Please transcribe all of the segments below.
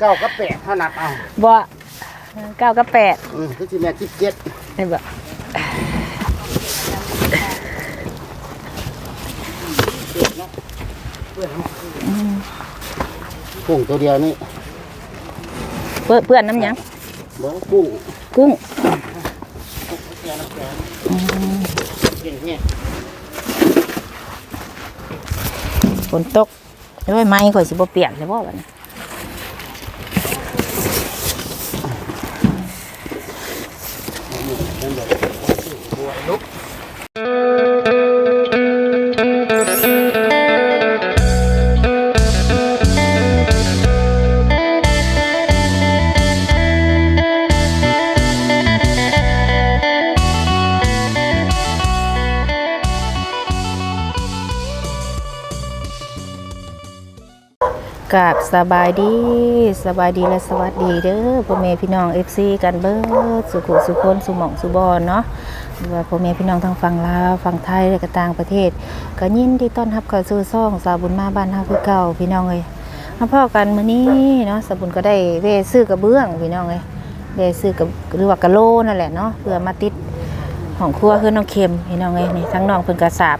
เก้ากับแปดเท่านับเอาบ่เก้ากับแปดอืมคือสิแม่สิบเจ็ดนี่บ่กุ้งตัวเดียวนี่เปื้อนเปื้อนน้ำหยังบ่กุ้งกุ้งเก่งเนี่ยฝนตกโอ้ยไม้ข่อยสิบ่เปียกเลยบ่บัดนี้ กับสบายดีสบายดีและสวัสดีเด้อพ่อแม่พี่น้อง FC กันเบิดสุขุสุคนสุหมองสุบอนเนาะว่าพ่อแม่พี่น้องทางฝั่งลาวฝั่งไทยและก็ต่างประเทศ ก็ยินดีต้อนรับเข้าสู่ซ่องสาวบุญมาบ้านเฮาคือเก่าพี่น้องเอ้ยมาพ่อกันมื้อนี้เนาะสาวบุญก็ได้เวซื้อกระเบื้องพี่น้องเอ้ยเวะซื้อกับหรือว่ากระโลนั่นแหละเนาะเพื่อมาติดของครัวคือน้องเข็มพี่น้องเอ้ยนี่ทั้งน้องเพิ่นก็สาบ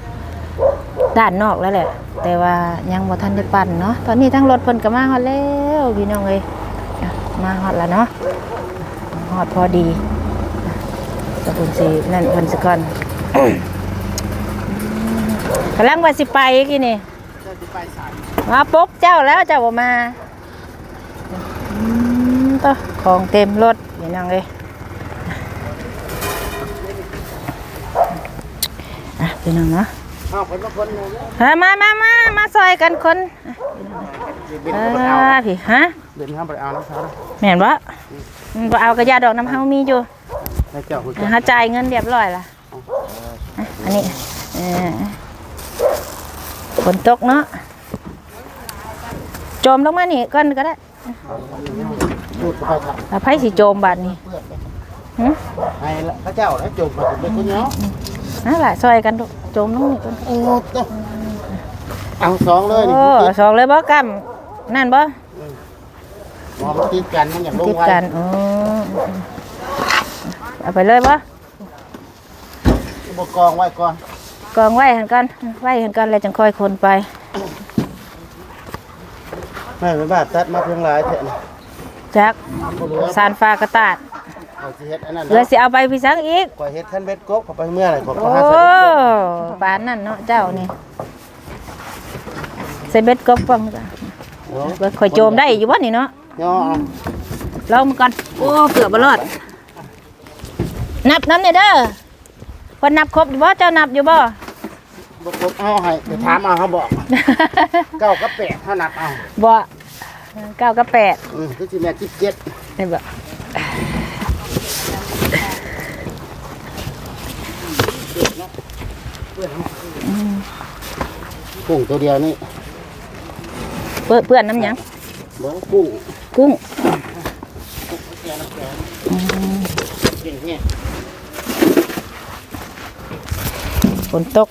ด้านนอกแล้วแหละ แต่ว่ายังบ่ทันได้ปั่นเนาะตอนนี้ทั้งรถเพิ่นก็มาฮอดแล้วพี่น้องเอ้ยมาฮอดแล้วเนาะฮอดพอดีตะบุญสินั่นเพิ่นสิก่อนกำลังว่าสิไปกี่นี่เจ้าสิไปสายมาปกเจ้าแล้วเจ้าบ่มาต่อของเต็มรถพี่น้องเอ้ยอะพี่น้องเนาะ อ้าวคนบางคนเนี่ยฮะมามามามาซอยกันคนบินเอเขาบ่เอาอพี่ฮะบินเขาบ่เอาน้ำเขานะแม่นบ่อืมบ่เอากระยาดอกน้ำเฮามีอยู่แล้วเจ้าคุณหาจ่ายเงินเรียบร้อยละอะอันนี้เออฝนตกเนาะโจมลงมานี่ก่อนก็ได้พูดไปครับถ้าไผสิโจมบาดนี้หึให้ละพระเจ้าแล้วจบมาถึงเป็นคนเนาะนั่นล่ะซอยกันดูโจมลงนี่ก่อนโอ้โตเอาสองเลยนี่โอ้สองเลยบ่กำนั่นบ่มองติดกันมันอย่างลงติดไว้กันอ๋อเอาไปเลยบ่บกองไว้ก่อนกองไว้หันกันไว้หันกันแล้วจังค่อยคนไปแม่เป็นบ้าตัดมาเพียงหลายเถอะนะจักบ่รู้สารฟ้ากระตาด เอาสิเฮ็ดอันนั้นเหลือสิเอาไปพี่สังอีกก่อยเฮ็ดคันเบ็ดกบเข้าไปเมื่อไหร่ขอพโอ้ระหาใส่เบ็ดกบปานนั่นเนาะเจ้านี่ใส่เบ็ดกบฟังจ้ะเนาะเบิดข่อยโจมได้อยู่บ่นี่เนาะย่อเอาลองมาก่อนโอ้เกือบบ่รอด นับน้ำเนี่ยเด้อคนนับครบอยู่บ่เจ้านับอยู่บ่บกบเอาให้เดี๋ยวถามเอาเขาบอกเก้ากับแปดเท่านับเอาบ่เก้ากับแปดอืมคือสิแม่สิบเจ็ดนี่บ่ กุ้งตัวเดียวนี่เปื้อนเปื้อนน้ำหยังบ่กุ้งกุ้งเก่งเนี่ยฝนตก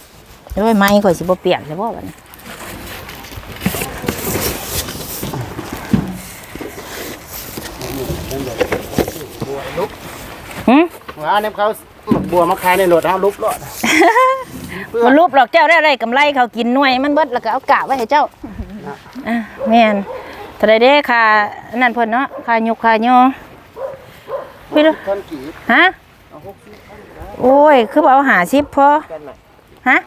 โอ้ยไม้ข่อยสิบ่เปียกเลยบ่บัดนี้ลุกหึว่าเนี่ยเขาบัวมาขายในรถเอาลุกรถ มันรูปหรอกเจ้าได้อะไรกำไรเขากินหน่วยมันเบิดแล้วก็เอากะไว้ให้เจ้าอะแม่นเท่าใดเด้ค่าอันนั่นเพิ่นเนาะค่ายกค่าย่อพี่ดูต้นกี่ฮะเอาหกสิบโอ้ย คือบ่เอาหาสิบพอกันน่ะฮะ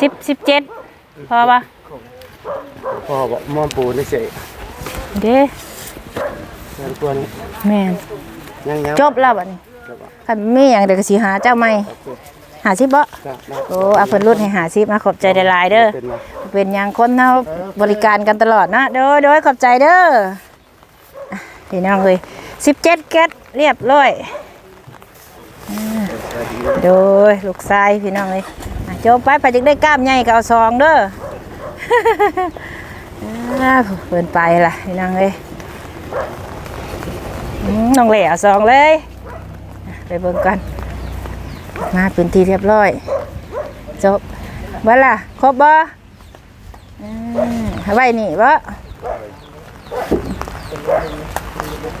สิบสิบเจ็ดพอปะพ่อบอกมอมปูนี่เสยเด้เงินตัวนี้แม่นยังยังจบแล้วบัดนี้จบอะคันมีหยังเดี๋ยวก็สิหาเจ้าใหม่หาสิบ บ่ครับนะโอ้เอาเพิ่นลดให้หาสิบมาขอบใจหลายๆเด้อเป็นไงเป็นหยังคนเฮาบริการกันตลอดนะเด้อเด้อขอบใจเด้ออะพี่น้องเอ้ย17แก๊สเรียบร้อยอ่าโดยลูกชายพี่น้องเอ้ยอะโจมไปไปจึงได้กล้ามใหญ่ก็เอาซองเด้ออ่าเพิ่นไปล่ะพี่น้องเอ้ยอืมน้องเหล่เอาซองเลยอะไปเบิ่งกัน มาเป็นที่เรียบร้อย จบบ่ล่ะครบบ่อืมเอาไว้นี่บ่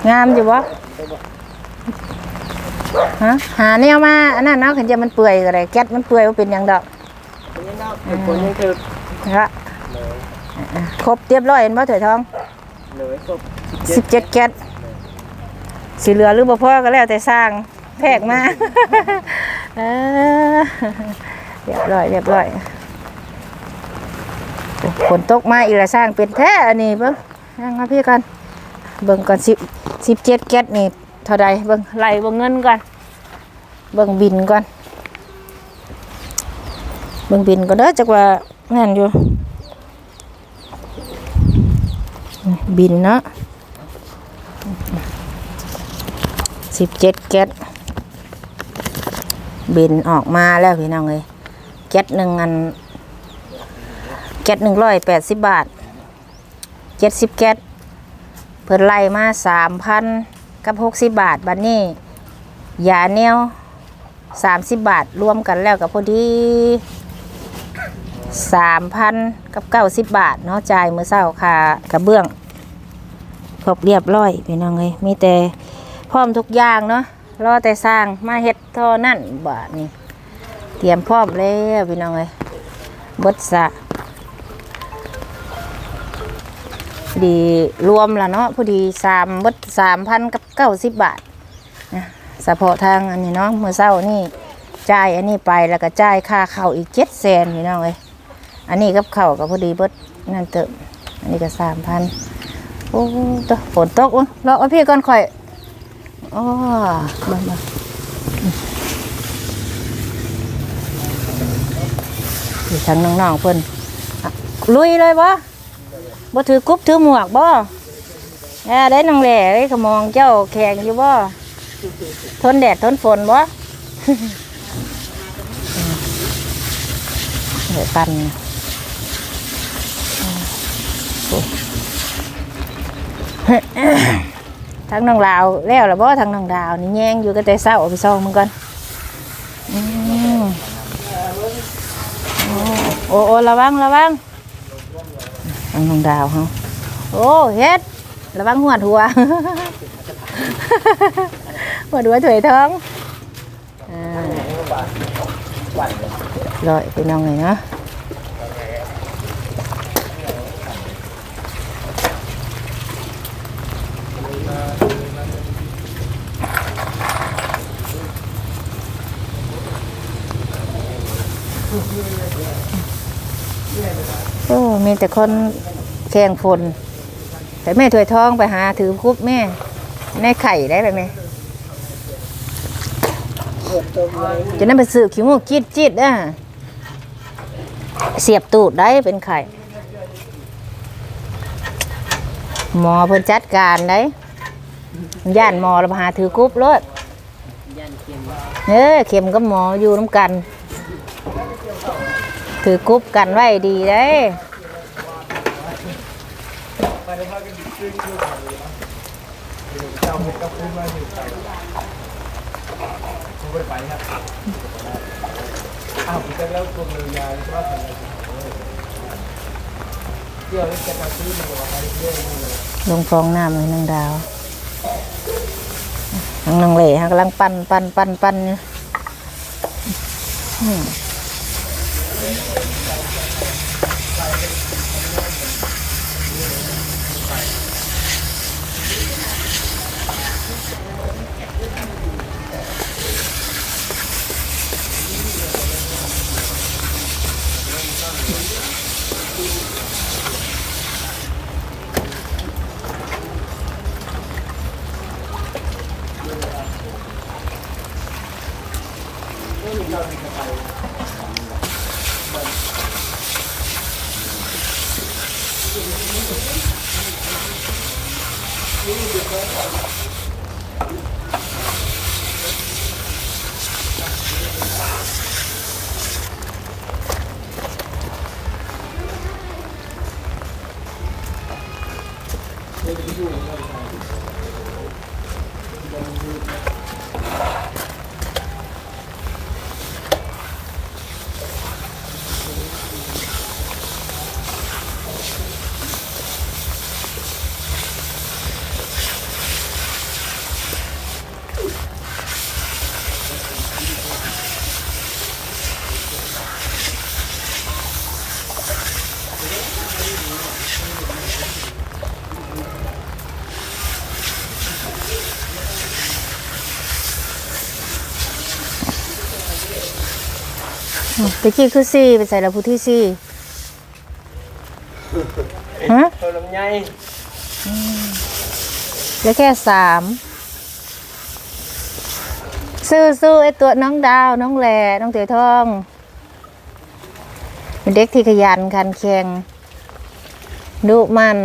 งามอยู่บ่ฮะหาแนวมาอันนั้นเนาะขันจะมันเปื่อยก็ได้แก๊สมันเปื่อยว่าเป็นหยังดอกเป็นคนยังคือนะครบเรียบร้อยเห็นบ่ถวยทองเลยครบ17แก๊สสิเหลือหรือบ่พอก็แล้วแต่สร้างแพกมา เรียบร้อยเรียบร้อยฝนตกมาอีกล้วสร้างเป็นแท้อันนี้เบิ่งนั่งมาพี่กัน เบิ่งก่อน10 17แก๊สนี่เท่าใดเบิ่งไหลเบิ่งเงินก่อนเบิ่งบินก่อนเบิ่งบินก่อนเด้อจักว่านั่นอยู่ บินเนาะสิบเจ็ดแก๊ส บินออกมาแล้วพี่น้องเลยแก๊สหนึ่งอันแก๊สหนึ่งร้อยแปดสิบบาทเจ็ดสิบแก๊สเพิ่นไล่มาสามพันกับหกสิบบาทบัดนี้ยาเนียวสามสิบบาทรวมกันแล้วกับพอดีสามพันกับเก้าสิบบาทเนาะจ่ายมือเศร้าค่ากระเบื้องครบเรียบร้อยพี่น้องเลยมีแต่พร้อมทุกอย่างเนาะ รอแต่สร้างมาเฮ็ดท่านั่นบาทนี่เตรียมพร้อมแล้วพี่น้องเลยบดสะดีรวมละเนาะพอดีสามบดสามพันกับเก้าสิบบาทนะเฉพาะทางอันนี้เนาะเมื่อเช้านี่จ่ายอันนี้ไปแล้วก็จ่ายค่าเข้าอีกเจ็ดแสนพี่น้องเลยอันนี้กับเข้าวก็พอดีบดนั่นเติมอันนี้ก็สามพันโอ้ตะฝนตกวะรอเอาพี่ก่อนข่อย อ๋อมามาอยู่ทางน้องๆเพิ่นอะลุยเลยบ่บ่ถือกุ๊บถือหมวกบ่แอ่ได้น้องแหล่เอ้ยขมองเจ้าแข็งอยู่บ่ทนแดดทนฝนบ่เดี๋ยวปั่นอืม ทางน้องลาวแล้วล่ะบ่ทางน้องดาวนี่แยงอยู่ก็แต่เศร้าเอาไปซ่องมึงก่อนอืมโอ้โอ้ระวังระวังทางน้องดาวเฮาโอ้เฮ็ดระวังหัวหัวหัวหัวถวยท้องอ่าลอยไปน้องเลยเนาะ มีแต่คนแข่งฝนแต่แม่ถวยทองไปหาถือคุบแม่ในไข่ได้ไปไหมจะนั่นไปสืบขี้มูกจีดจีดอะเสียบตูดได้เป็นไข่ หมอเพิ่นจัดการได้ย่านหมอเราไปหาถือคุบรถเออเข็มกับหมออยู่น้ำกัน ถือกรุ๊ปกันไว้ดีได้ ลงฟองน้ำเลยนางดาวนางนางเหล่ฮะกำลังปั้นปั้นปั้นปั้นอยู่ย ตะกี้คือสี่ไปใส่แล้วผู้ที่สี่ฮะตัวลำไยแล้วแค่สามซื้อซื้อไอตัวน้องดาวน้องแหล่น้องเต๋อทองเป็นเด็กที่ขยันขันแข็งดุมัน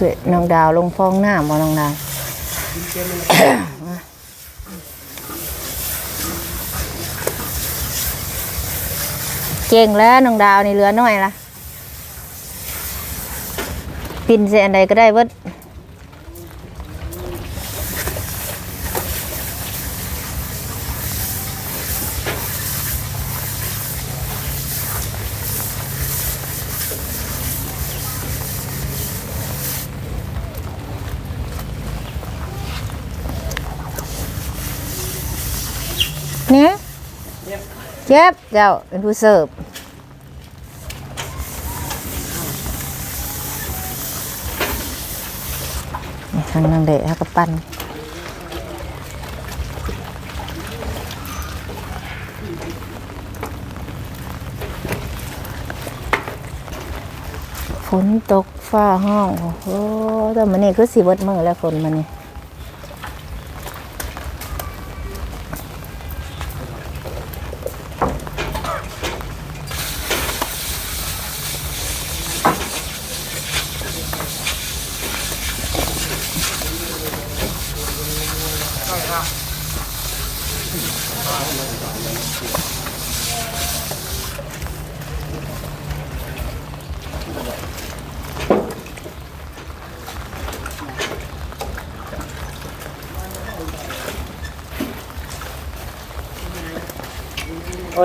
น้องเต๋อน้องดาวลงฟองหน้ามาน้องดาวเก่งแล้วน้องดาวนี่เหลือน้อยละปินเสียอันใดก็ได้เบิดเนี่ย เจ็บเจ้าเป็นผู้เสิร์ฟทางนางเดะฮะกับปั้นฝนตกฟ้าห้อง โอ้โหแต่มันนี่คือสีเบิดมือแล้วฝนมันนี่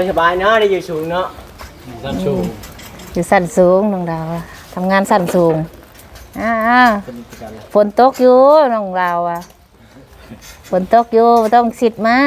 สบายเนาะได้อยู่สูงเนาะสันสูงอยู่สั้นสูงน้องดาวอะทำงานสั้นสูงอ่าฝนตกอยู่น้องดาวอะฝนตกอยู่ต้องสิทธิ์มา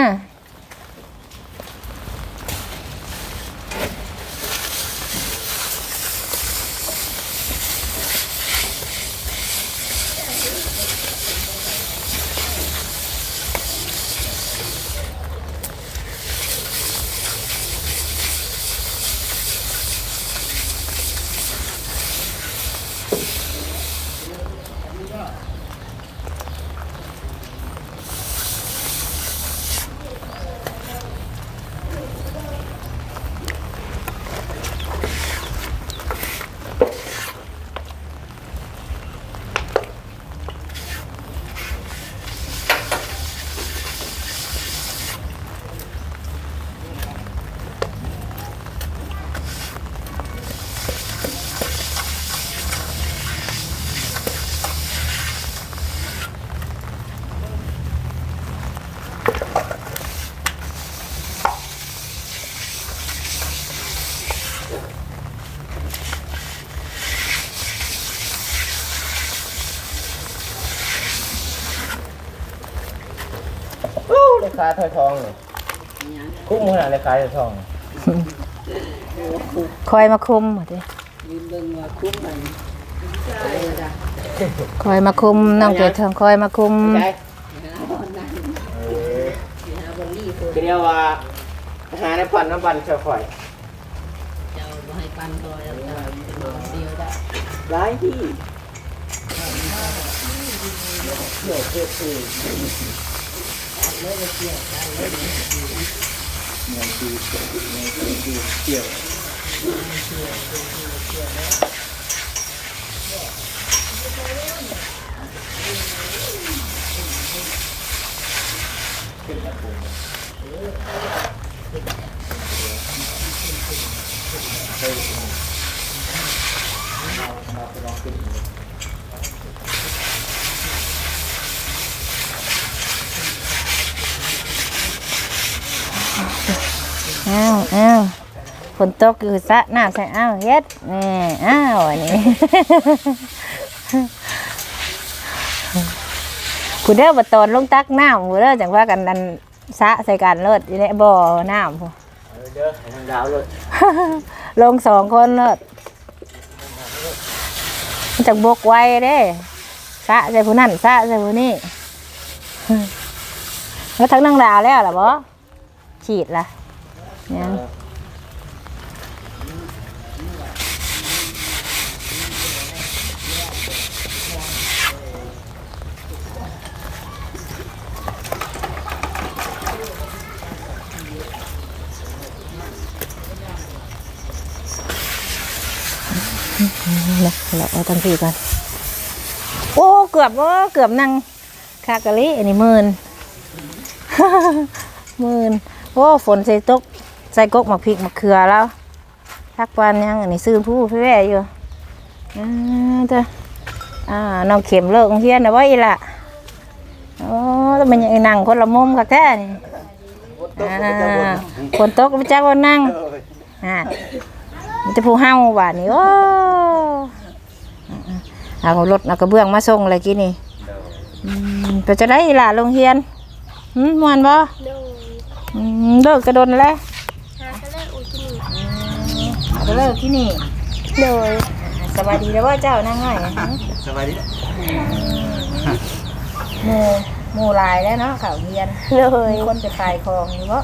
โอ้ราคาถอยทองเลยคุ้มขนาดราคาถอยทองคอยมาคุมหมดเลยคอยมาคุมน้องเกดทองคอยมาคุมใช่คือเรียกว่าหาในปันน้ำปันเชียวข่อยเจ้าบ่ให้ปันตัวแล้วเจ้าเป็นคนเดียวได้ร้ เงินคือเงินคือเกี่ยวขึ้นมาปุ่มไปลอง อ้าวอ้าวฝนตกอยู่สะน้ำใส่อ้าวเฮ็ดนี่อ้าวอันนี้ผู้เด้อบ่ตอนลงตักน้ำผู้เด้อจังว่ากันนันสะใส่กันเลิศอยู่ในบ่อน้ำผู้เด้อให้ทางดาวเลยลงสองคนเลิศจังบกไว้เด้สะใส่ผู้นั่นสะใส่ผู้นี่แล้วทั้งนางดาวแล้วล่ะบ่ฉีดล่ะ ยังนะเราเอาตั้งที่กัน โอ้ เกือบว่าเกือบนั่งคากะลิอันนี้หมื่นหมื่นโอ้ ฝนใส่ตกใส่กกหมักพริกหมักเขือแล้วทักปานยังอันนี้ซื้อผู้พี่แว่อยู่อ่าเจ้าอ่าน้องเข็มเลิกโรงเรียนนะว่าอีละโอ้ต้องเป็นยังไงนั่งคนละมุมกับแท้นี่อ่าฝนตกไปจ้าวันนั่งอ่ามันจะผู้ห้าวบาทนี่โอ้เอารถเอากระเบื้องมาส่งอะไรกี้นี่อืมไปจะได้ล่ะโรงเรียนหืมมวนบ่โดยอืมเลิกกระโดนแล้ว หาก็เลิกอุจินี เอาไปเลิกที่นี่โดยสบายดีแล้วว่าเจ้านั่งง่ายอะฮะสบายดีหมู่หมู่หลายแล้วเนาะเขาเรียนโดยมีคนไปขายของอยู่บ่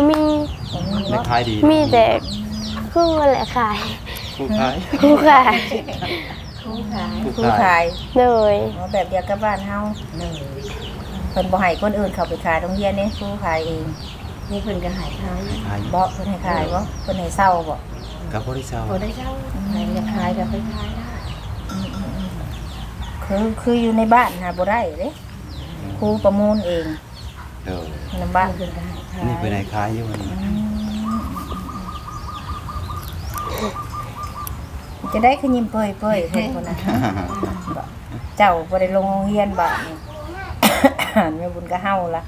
มมีบ่มีไม่บ่ขายดีมีแต่ครึ่งวันแหละขายผู้ขายคู่ขายผู้ขายผู้ผู้ขายขายโดยอ๋อแบบเดียวกับบ้านเฮาเพิ่นบ่ให้คนอื่นเข้าไปขายโรงเรียนนี่ผู้ขายเอง นี่เพิ่นก็หายขายขายบ่เพิ่นให้ขายบ่เพิ่นให้เศร้าบ่กับบริษัทพอได้เช่าขายก็ขายก็ไปขายได้คือคืออยู่ในบ้านหาบ่ได้เด้ครูประมูลเองเดี๋ยวในบ้านเพิ่นก็หายขายนี่ไปไหนขายอยู่วันนี้จะได้คือยิ้มเปื่อยเปื่อยเพิ่นคนน่ะเจ้าบ่ได้ลงโรงเรียนบ้านนี่แม่บุญก็เฮาล่ะ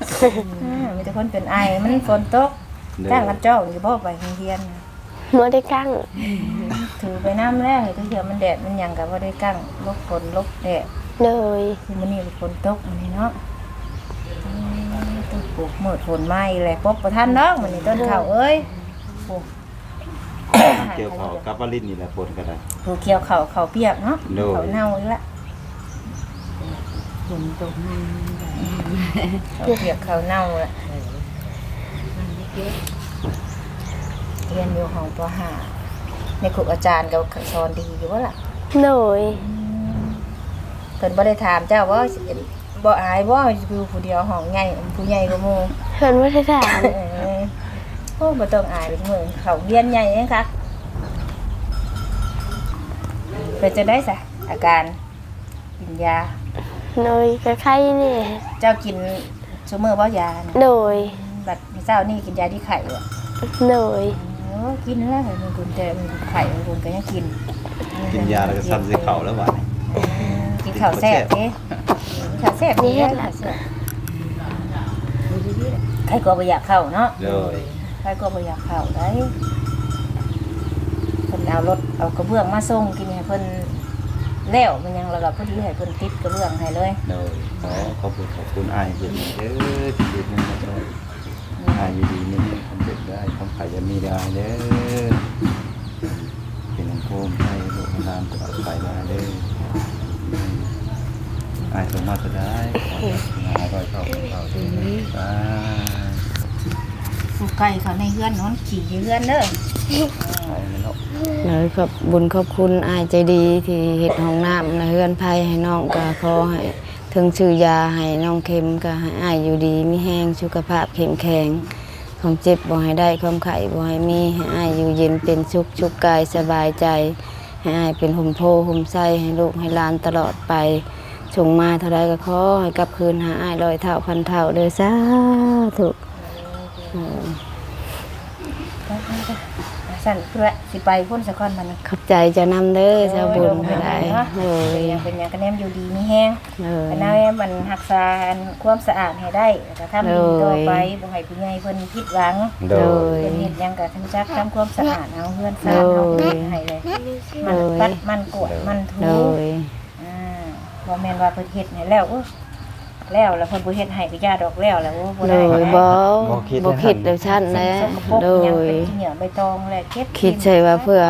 อ่า มีแต่คนเป็นไอมันฝนตกเดี๋ยวจ้างกันจ้องอยู่บ่ไปโรงเรียนน่ะเมื่อได้กั้งถือไปน้ำแล้วถือเถื่อมันแดดมันหยังก็บ่ได้กั้งลบฝนลบแดดโดยคือมื้อนี้ฝนตกมื้อนี้เนาะอืมต้องปลูกมืดฝนไหม้แหละปบบ่ทันเนาะมื้อนี้ต้นข้าวเอ้ยปลูกเกี่ยวเขากับวาลินนี่แหละปนกันได้ปลูกเกี่ยวข้าวข้าวเปียกเนาะโน่ข้าวเน่าอีกละฝนตกมันข้าว เปียกข้าวเน่าละเรียนอยู่ห้องปห้าในครูอาจารย์ก็สอนดีอยู่ว่าล่ะโดยเพิ่นบ่ได้ถามเจ้าว่าสิบ่อายบ่อยู่ผู้เดียวห้องใหญ่ผู้ใหญ่กว่าหมู่เพิ่นไม่ได้ถามเออโอ้บ่ต้องอายเป็นมือเขาเรียนใหญ่เองค่ะเป็นจะได้ซะอาการกินยา โดยก็ไข้นี่ เจ้ากินซุมื้อบ่ยาน่ะโดย บัดเจ้านี่กินยาที่ไข่บ่โดย โอ้กินแล้วมันคุณแต่มันไข่มันคุณก็ยังกินกินยาแล้วก็ซ้ำใส่เข่าแล้ววันนี้กินข้าวแซ่บเด้ข้าวแซ่บนี่แหละข้าวแซ่บใครก็บ่อยากเข้าเนาะเดี๋ยวใครก็บ่อยากเข้าได้เพิ่นเอารถเอากระเบื้องมาส่งกินให้เพิ่น แล้วมันยังแล้วก็พอดีให้เพิ่นติดกระเบื้องให้เลยเดี๋ยวขอขอบคุณขอบคุณอายเย็นเด้อที่ดีนึงนะครับอายดีๆนี่ทำเด็กได้ทำไข่จะมีได้เด้อเป็นโคมให้ลูกหลานตลอดไปได้เด้ออายสมมาจะได้ขอให้อร่อยเข้าเข้าเด้อ สาไก่เขาในเฮือนนอนขี่อยู่เฮือนเด้อเลยครับบุญขอบคุณอายใจดีที่เฮ็ดห้องน้ำนะเฮือนภัยให้น้องก็ขอให้ถึงชื่อยาให้น้องเข็มก็ให้อายอยู่ดีมีแห้งสุขภาพเข้มแข็งความเจ็บบ่ให้ได้ความไข้บ่ให้มีให้อายอยู่เย็นเป็นสุขสุขกายสบายใจให้อายเป็นห่มโพห่มไส้ให้ลูกให้ลานตลอดไปส่งมาเท่าไรก็ขอให้กลับคืนหาอายร้อยเท่าพันเท่าเด้อสาธุ สสั่นเพื่อสิไปพุ่นสะก้อนมันนี่ขอบใจเจะนำเด้อชาวบุญก็ได้เลยยังเป็นหยังคะแนนอยู่ดีมีแห้งเลยคะแนนมันรักษาความสะอาดให้ได้แล้วก็ทำดีต่อไปบ่ให้ผู้ใหญ่เพิ่นผิดหวัง โดเลยยเป็นเฮ็ดหยังก็ทำจักทำความสะอาดเอาเฮือนซ่านเอาโดยให้เลยมันปัดมันกวดมันถูเลยอ่าบ่แม่นว่าเพิ่นเฮ็ดให้แล้วโอ้ แล้วแล้วเพิ่นบ่เฮ็ดให้ก็ย่าดอกแล้วแล้วโอ้บ่เลได้ยนะบ่บ่คิดบ่คิดเดี๋ยวชั้นสิ่งแล้วสกปรกโดหยังยเป็นขี้เหนียวใบตองแหละเก็บคิดใช่ว่าเพื่อ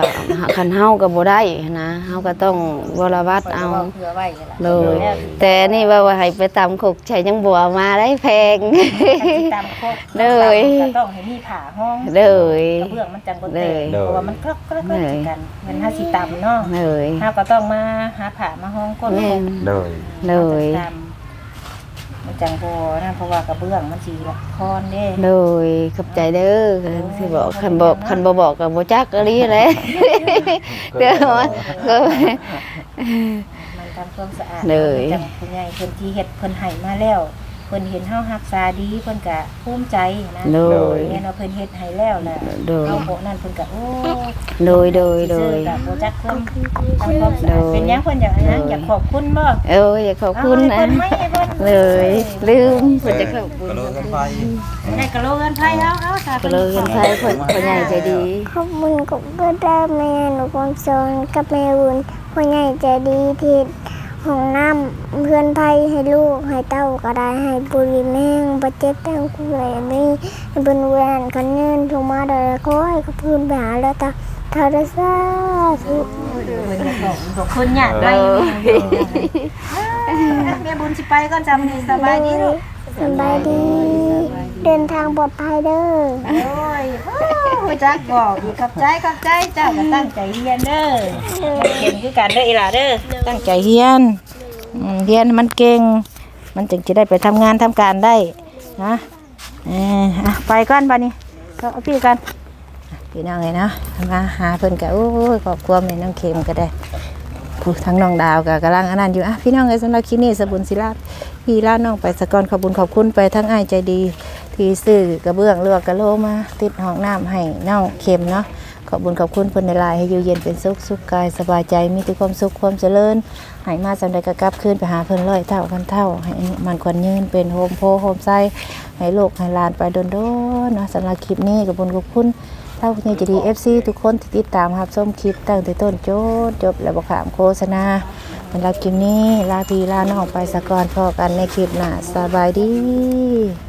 คันเฮาก็บ่ได้นะเฮาก็ต้องวรวัดเอาเผื่อไว้นั่นล่ะเลยแต่นี่ว่าว่าให้ไปตำขกใช้ยังบัวมาได้แพงคันสิตามโคกเลยก็ต้องให้มีผ้าห้องเลย กระเบื้องมันจังบ่แตเลกยเพราะว่ามันคลอกๆๆกันมันถ้าสิตำเนาะเลยเฮาก็ต้องมาหาผ้ามาห้องก้นแม่โคกโดย เลยตำมั นจังบ่นั่นเพราะว่ากระเบื้องมันสิละคอนเด้เลยขอบใจเด้อสิบอกคันบอกคันบ่บอกก็บ่จักอะไรเลย เด้อว่าก็ มันทำความสะอาดเลย จังผู้ใหญ่เพิ่นที่เฮ็ดเพิ่นให้มาแล้ว เพิ่นเห็นเฮารักษาดีเพิ่นก็ภูมิใจนะเลยแม่นว่าเพิ่นเฮ็ดให้แล้วแหละเลยเอาโบนั่นเพิ่นก็โอ้เลยเลยเลเลยยกับโบจักเพิ่นทำความสะอาดเป็นหยังเพิ่นอยากนะอยากขอบคุณบ่ เอออยากขอบคุณเอานะให้เพิ่นไหมให้เพิ่นเลยลืมเพิ่นจะขอบคุณกระโดดกันไปให้กะโลเงินไผเอาเอาค่ะก็เลยกันไทยเพิ่นพ่อใหญ่ใจดี ขอบคุณกับก็ได้แม่หนูความสอนกับแม่บุญพ่อใหญ่ใจดีที่ ห้องน้ำเพื่อนไทยให้ลูกให้เต้าก็ได้ให้บุรีแม่งประเจ็บแต้งคุเลยนี่ให้เป็นแวนกันเงินถูกมาได้ก็ให้กับพื้นไปหาแล้วตาทาราซาธุเพิ่นอยากบอกบอกเพิ่นอยากได้แม่บุญสิไปก่อนจำนี่สบายดีลูกสบายดี เดินทางปลอดภัยเด้อโอ้ยโอ้ยจักบอกดีขอบใจขอบใจเจ้าก็ตั้งใจเรียนเด้อเก่งคือกันเด้ออีหล่าเด้อตั้งใจเรียนอืมเรียนมันเก่ง มันจึงจะได้ไปทำงานทำการได้นะเอออะไปก่อนบัดนี้ก็เอาพี่กันพี่น้องเลยนะมาหาเพิ่นก็โอ้ยขอบคุณแม่น้องเข็มก็ได้ผู้ทั้งน้องดาวก็กำลังอันนั้นอยู่อะพี่น้องเอ้ยสำหรับคลิปนี้สบุญศิลาพี่ลาน้องไปสกอนขอบคุญขอบคุณไปทั้งอ้ายใจดี ที่ซื้อกระเบื้องเลือกกระโลมาติดห้องน้ำให้น้องเข็มเนาะขอบุญขอบคุณเพิ่นในลายให้อยู่เย็นเป็นสุขสุขกายสบายใจมีแต่ความสุขความเจริญให้มาสำเร็จกกลับคืนไปหาเพิ่นร้อยเท่าพันเท่าให้มันควรยืนเป็นโฮมโพโฮมไซให้ลูกให้ลานไปโดนๆเนาะสำหรับคลิปนี้กับบุญขอบคุณเท่านี้จะดี FC ทุกคนที่ติดตามครับชมคลิปตั้งแต่ต้นจนจบและบ่ขามโฆษณาสำหรับคลิปนี้ลาพีลาน้องไปสะกอนพอกันในคลิปหน้าสบายดี